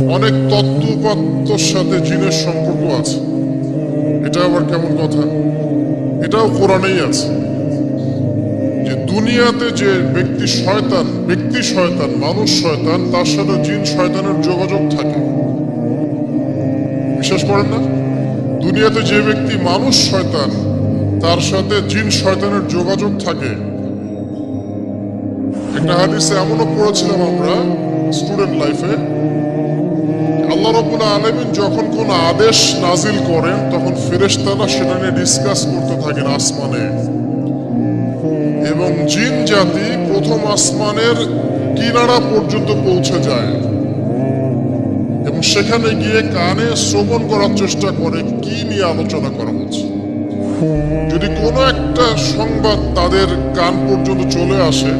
অনেক তত্ত্ব উপাত্তর সাথে জিনের সম্পর্ক আছে। এটা আবার কেমন কথা? এটাও কোরআনেই আছে। যে দুনিয়াতে যে ব্যক্তি শয়তান ব্যক্তি শয়তান, মানুষ শয়তান, তার সাথে জিন শয়তানের যোগাযোগ থাকে। বিশ্বাস করেন না? দুনিয়াতে যে ব্যক্তি মানুষ শয়তান, তার সাথে জিন শয়তানের যোগাযোগ থাকে। একটা হাদিসে এমনও পড়েছিলাম আমরা স্টুডেন্ট লাইফে আল্লাহ রব্বুল আলমিন যখন কোন আদেশ নাজিল করেন, তখন ফেরেশতারা সেটা নিয়ে ডিসকাস করতে থাকেন আসমানে। এবং জিন জাতি প্রথম আসমানের কিনারা পর্যন্ত পৌঁছে যায়। এবং সেখানে গিয়ে কানে শ্রবণ করার চেষ্টা করে, কি নিয়ে আলোচনা করা হচ্ছে। যদি কোনো একটা সংবাদ তাদের কান পর্যন্ত চলে আসে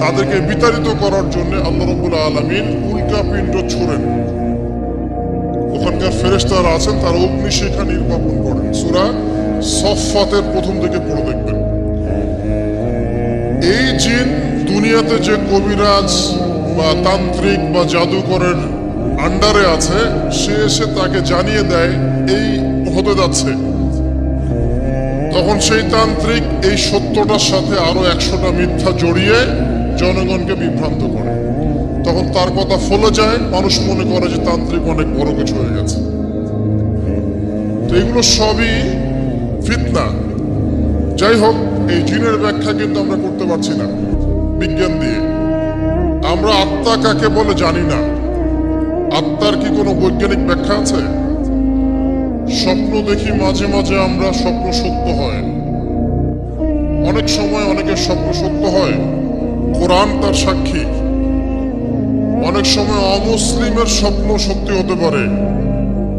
তাদেরকে বিতাড়িত করার জন্য আল্লাহ রবুল আলমিন উল্কা পিণ্ড ছোড়েন। ওখানকার ফেরেস্তারা আছেন, তারা অগ্নিশিখা নির্বাপন করেন। সুরা সফাতের প্রথম দিকে পড়ে দেখবেন। এই জিন দুনিয়াতে যে কবিরাজ বা তান্ত্রিক বা জাদুকরের আন্ডারে আছে, সে এসে তাকে জানিয়ে দেয়, এই হতে যাচ্ছে। তখন সেই তান্ত্রিক এই সত্যটার সাথে আরও একশোটা মিথ্যা জড়িয়ে জনগণকে বিভ্রান্ত করে। তখন তার কথা ফলে যায়, মানুষ মনে করে যে তান্ত্রিক অনেক বড় কিছু হয়ে গেছে। তো এগুলো সবই ফিতনা। যাই হোক, এই জিনের ব্যাখ্যা কিন্তু আমরা করতে পারছি না, বিজ্ঞান দিয়ে। আমরা আত্মা কাকে বলে জানি না। আত্মার কি কোনো বৈজ্ঞানিক ব্যাখ্যা আছে? স্বপ্ন দেখি মাঝে মাঝে আমরা স্বপ্ন সত্য হয়। অনেক সময় অনেকের স্বপ্ন সত্য হয়। কোরআন তার সাক্ষী। অনেক সময় অমুসলিমের স্বপ্ন সত্যি হতে পারে।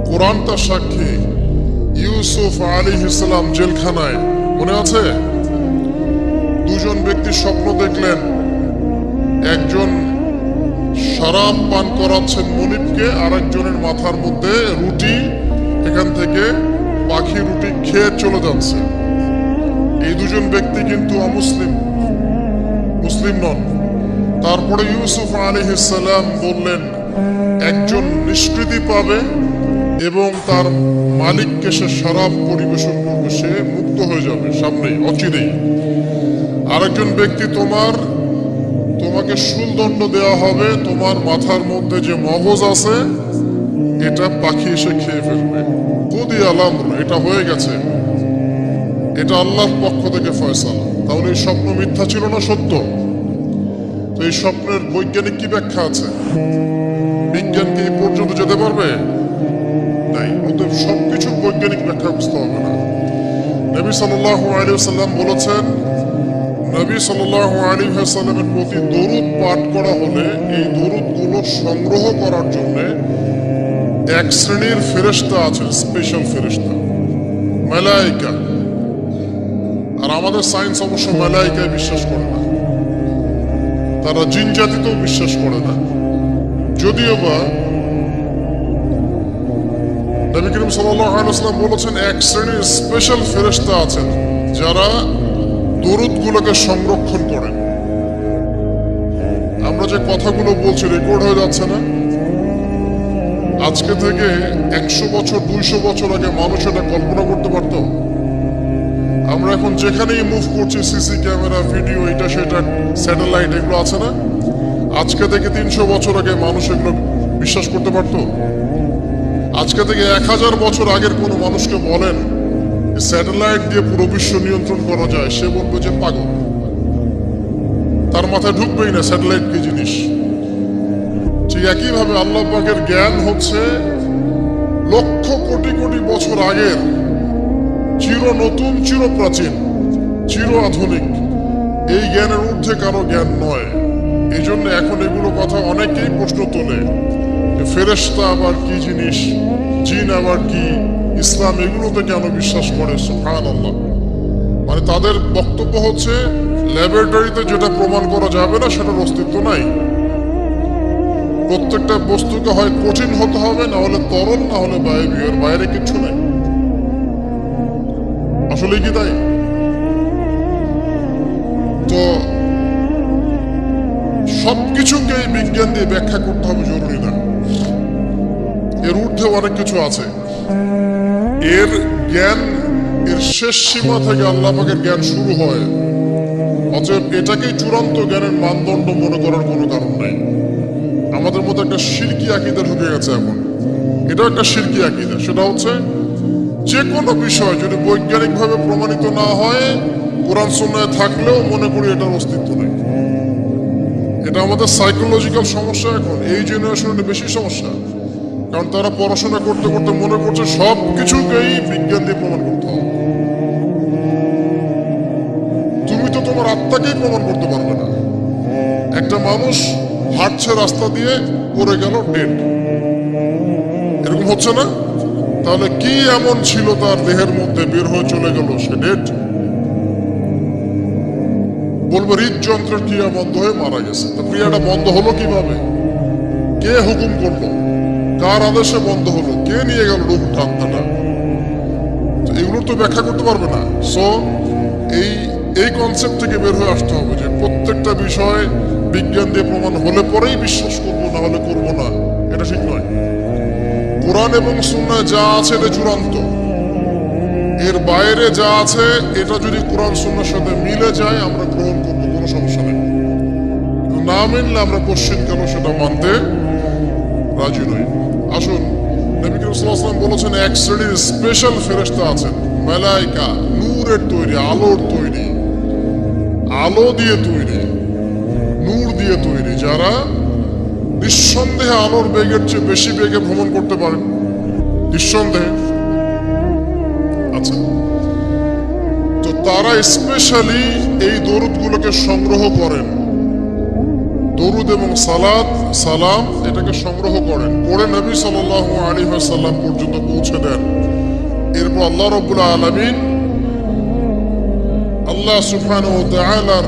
কোরআন তার সাক্ষী। ইউসুফ আলী ইসলাম জেলখানায়, মনে আছে? দুজন ব্যক্তি স্বপ্ন দেখলেন। একজন শরাব পান করাচ্ছেন মনিবকে আর একজনের মাথার মধ্যে রুটি, এখান থেকে পাখি রুটি খেয়ে চলে যাচ্ছে। এই দুজন ব্যক্তি কিন্তু অমুসলিম। মুসলিম নন। তারপরে ইউসুফ আলী ইসাল্লাম বললেন, একজন নিষ্কৃতি পাবে এবং তার মালিককে সে শরাব পরিবেশন করবে, সে মুক্ত হয়ে যাবে সামনেই, অচিরেই। আরেকজন ব্যক্তি তোমার, তোমাকে শুলদণ্ড দেওয়া হবে, তোমার মাথার মধ্যে যে মগজ আছে, এটা পাখি এসে খেয়ে ফেলবে। কুদি আলাম এটা হয়ে গেছে। এটা আল্লাহর পক্ষ থেকে ফয়সালা। তাহলে এই স্বপ্ন মিথ্যা ছিল না সত্য? তো এই স্বপ্নের বৈজ্ঞানিক কি ব্যাখ্যা আছে? বিজ্ঞান কি পর্যন্ত যেতে পারবে? নাই, অতএব সবকিছু বৈজ্ঞানিক ব্যাখ্যা বুঝতে হবে না। নবী সাল্লাহ আলী সাল্লাম বলেছেন, নবী সাল্লাহ আলী সাল্লামের প্রতি দরুদ পাঠ করা হলে এই দরুদগুলো সংগ্রহ করার জন্য এক শ্রেণির ফেরেস্তা আছেন স্পেশাল ফেরেস্তা মেলাইকা। আর আমাদের সায়েন্স অবশ্য মেলাইকায় বিশ্বাস করে না। তারা জিন জাতিতেও বিশ্বাস করে না। যদিও বা নবী করিম সাল্লাম বলেছেন, এক শ্রেণির স্পেশাল ফেরেস্তা আছেন যারা দরুদগুলোকে সংরক্ষণ করেন। আমরা যে কথাগুলো বলছি রেকর্ড হয়ে যাচ্ছে না। আজকে থেকে একশো বছর, দুইশো বছর আগে মানুষ এটা কল্পনা করতে পারত। যেখানেই মুভ করছি সিসি ক্যামেরা ভিডিও এটা, সেটা স্যাটেলাইট এগুলো আছে না? আজকে থেকে তিনশো বছর আগে মানুষ এগুলো বিশ্বাস করতে পারত? আজকে থেকে এক হাজার বছর আগের কোনো মানুষকে বলেন স্যাটেলাইট দিয়ে পুরো বিশ্ব নিয়ন্ত্রণ করা যায়, সে বলবে যে পাগল। তার মাথায় ঢুকবেই না স্যাটেলাইট কি জিনিস। ঠিক একইভাবে আল্লাহ পাকের জ্ঞান হচ্ছে, লক্ষ কোটি কোটি বছর আগের, চির নতুন, চির প্রাচীন। চির আধুনিক। এই জ্ঞানের ঊর্ধ্বে কারও জ্ঞান নয়। এই জন্য এখন এগুলো কথা অনেকেই প্রশ্ন তোলে। ফেরেস্তা আবার কি জিনিস? জিন আবার কি? ইসলাম এগুলোতে কেন বিশ্বাস করে? সুফান আল্লাহ মানে তাদের বক্তব্য হচ্ছে ল্যাবরেটরিতে যেটা প্রমাণ করা যাবে না, সেটার অস্তিত্ব নাই। প্রত্যেকটা বস্তুকে হয় কঠিন হতে হবে, না হলে তরল, না হলে বায়বীয় বাইরে কিচ্ছু নাই। আসলে কি তাই? তো সব কিছুকেই বিজ্ঞান দিয়ে ব্যাখ্যা করতে হবে জরুরি না। এর ঊর্ধ্বে অনেক কিছু আছে। এর জ্ঞান, এর শেষ সীমা থেকে আল্লাহ পাকের জ্ঞান শুরু হয়। অতএব এটাকেই চূড়ান্ত জ্ঞানের মানদণ্ড মনে করার কোনো কারণ নাই। আমাদের মধ্যে একটা শিরকি আকিদা ঢুকে গেছে এখন এটাও একটা শিরকি আকিদা। সেটা হচ্ছে, যে কোনো বিষয় যদি বৈজ্ঞানিকভাবে প্রমাণিত না হয় কোরআন সুন্নায় থাকলেও মনে করি এটার অস্তিত্ব নেই। এটা আমাদের সাইকোলজিক্যাল সমস্যা এখন, এই জেনারেশনে বেশি সমস্যা। কারণ তারা পড়াশোনা করতে করতে মনে করছে সব কিছুকেই বিজ্ঞান দিয়ে প্রমাণ করতে হবে। তুমি তো তোমার আত্মাকেই প্রমাণ করতে পারবে না। একটা মানুষ হাঁটছে রাস্তা দিয়ে পড়ে গেল ডেট এরকম হচ্ছে না? তাহলে কি এমন ছিল তার দেহের মধ্যে? বের হয়ে চলে গেল সে ডেড বলব, হৃদযন্ত্রের ক্রিয়া বন্ধ হয়ে মারা গেছে। তো ক্রিয়াটা বন্ধ হলো কীভাবে? কে হুকুম করল? কার আদেশে বন্ধ হলো? কে নিয়ে গেল রূপটা আত্মাটা এগুলোর তো ব্যাখ্যা করতে পারবে না। সো এই এই কনসেপ্ট থেকে বের হয়ে আসতে হবে যে প্রত্যেকটা বিষয় বিজ্ঞান দিয়ে প্রমাণ হলে পরেই বিশ্বাস করব, না হলে করব না। এটা ঠিক নয়। কোরআন এবং সুন্নায় যা আছে এটা চূড়ান্ত। এর বাইরে যা আছে, এটা যদি কোরআন সুন্নার সাথে মিলে যায়, আমরা গ্রহণ করব, কোনো সমস্যা নেই। না মিললে আমরা কোশ্চিন কেন সেটা মানতে রাজি নই। আসুন, নবী করিম বলেছেন, এক শ্রেণির স্পেশাল ফেরেশতা আছেন, মেলাইকা, নূরের তৈরি, আলোর তৈরি, আলো দিয়ে তৈরি, নূর দিয়ে তৈরি, যারা নিঃসন্দেহে আলোর বেগের চেয়ে বেশি বেগে ভ্রমণ করতে পারেন নিঃসন্দেহে। আচ্ছা তো তারা স্পেশালি এই দরুদগুলোকে সংগ্রহ করেন। দরুদ এবং সালাত, সালাম এটাকে সংগ্রহ করেন। পরে নবী সাল্লাল্লাহু আলাইহি ওয়াসাল্লাম পর্যন্ত পৌঁছে দেন। এরপর আল্লাহ রাব্বুল আলামিন আল্লাহ সুবহানাহু ওয়া তাআলার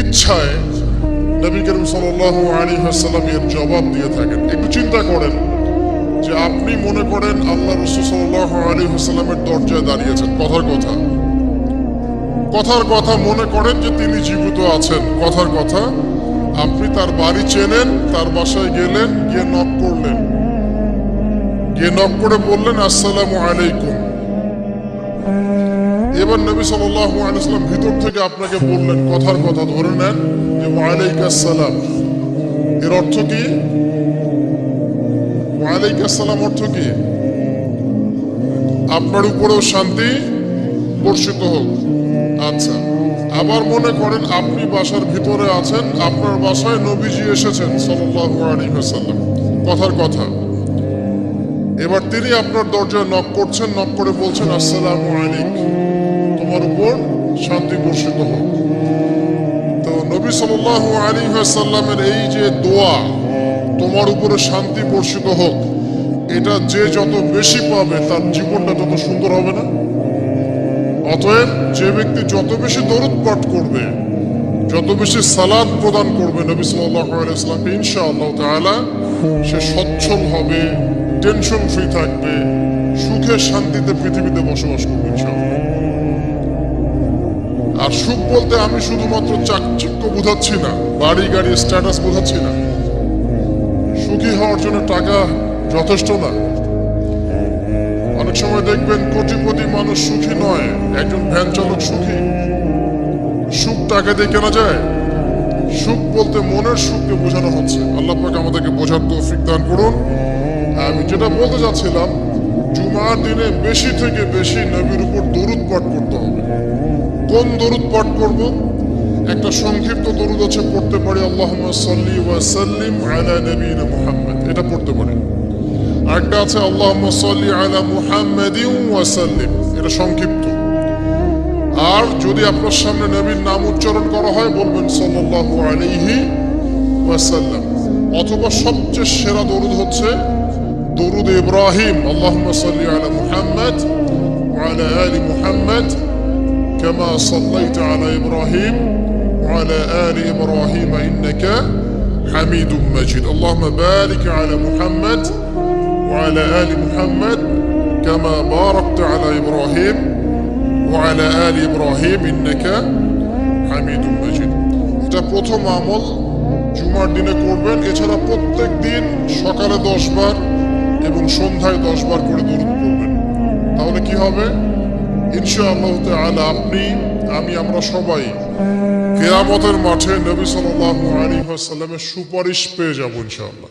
ইচ্ছায় নবী করিম সাল্লাল্লাহু আলাইহি ওয়াসাল্লাম এর জবাব দিয়ে থাকেন। একটু চিন্তা করেন। যে আপনি মনে করেন আল্লাহ রসুল ওয়াসাল্লামের দরজায় দাঁড়িয়েছেন। কথার কথা। কথার কথা মনে করেন যে তিনি জীবিত আছেন। কথার কথা, আপনি তার বাড়ি চেনেন, তার বাসায় গেলেন, গিয়ে নক করলেন। গিয়ে নক করে বললেন, আসসালামু আলাইকুম। এবার নবী সাল্লাল্লাহু আলাইহি ওয়াসাল্লাম ভিতর থেকে আপনাকে বললেন, কথার কথা ধরে নেন যে, ওয়ালাইকুম আসসালাম। এর অর্থ কি? আসসালাম অর্থ কি? আপনার উপরেও শান্তি বর্ষিত হোক। আচ্ছা আবার মনে করেন আপনি বাসার ভিতরে আছেন, আপনার বাসায় নবীজি এসেছেন সাল্লাল্লাহু আলাইহি ওয়াসাল্লাম। কথার কথা। এবার তিনি আপনার দরজায় নক করছেন নক করে বলছেন, আসসালামু আলাইকুম। তোমার উপর শান্তি বর্ষিত হোক। তো নবী সাল্লাল্লাহু আলাইহি ওয়াসাল্লামের এই যে দোয়া তোমার উপরে শান্তি বর্ষিত হোক। এটা যে যত বেশি পাবে, তার জীবনটা তত সুন্দর হবে না? অতএব যে ব্যক্তি যত বেশি দরুদ পাঠ করবে, যত বেশি সালাদ প্রদান করবে নবী সাল্লাল্লাহু আলাইহি ওয়াসাল্লামকে, ইনশাআল্লাহ তাআলা, সে সচ্ছল হবে টেনশন ফ্রি থাকবে, সুখে শান্তিতে পৃথিবীতে বসবাস করবে আর সুখ বলতে আমি শুধুমাত্র চাকচিক্য বোঝাচ্ছি না বাড়ি গাড়ি স্ট্যাটাস বোঝাচ্ছি না। সুখী হওয়ার জন্য টাকা যথেষ্ট না। অনেক সময় দেখবেন কোটিপতি মানুষ সুখী নয়, একজন ভ্যান চালক সুখী। সুখ টাকা দিয়ে কেনা যায়। সুখ বলতে মনের সুখকে বোঝানো হচ্ছে। আল্লাহ পাক আমাদেরকে বোঝার তৌফিক দান করুন। আমি যেটা বলতে চাচ্ছিলাম, জুমার দিনে বেশি থেকে বেশি নবীর উপর দরুদ পাঠ করতে হবে। কোন দরুদ পাঠ করব? একটা সংক্ষিপ্ত দরুদ আছে পড়তে পারি আল্লাহুম্মা সাল্লি ওয়া সাল্লিম আলা নবিয়িনা মুহাম্মদ এটা পড়তে পারি আরেকটা আছে আল্লাহুম্মা সাল্লি আলা মুহাম্মাদিন ওয়া সাল্লিম এটা সংক্ষিপ্ত আর যদি আপনার সামনে নবীর নাম উচ্চারণ করা হয় বলবেন সাল্লাল্লাহু আলাইহি ওয়াসাল্লাম অথবা সবচেয়ে সেরা দরুদ হচ্ছে দরুদ ইব্রাহিম আল্লাহুম্মা সাল্লি আলা মুহাম্মদ ওয়া আলা আলি মুহাম্মদ كما صليت على ابراهيم وعلى ال ابراهيم انك حميد مجيد اللهم بارك على محمد وعلى ال محمد كما باركت على ابراهيم وعلى ال ابراهيم انك حميد مجيد এটা প্রথম আমল জুমার দিনে করবেন এছাড়া প্রত্যেক দিন সকালে দশ বার এবং সন্ধ্যায় দশ বার করে দূর করবেন তাহলে কি হবে ইনশাআল্লাহ তাআলা আপনি আমি আমরা সবাই কেয়ামতের মাঠে নবী সাল্লাহ আলী সাল্লামের সুপারিশ পেয়ে যাব ইনশাআল্লাহ।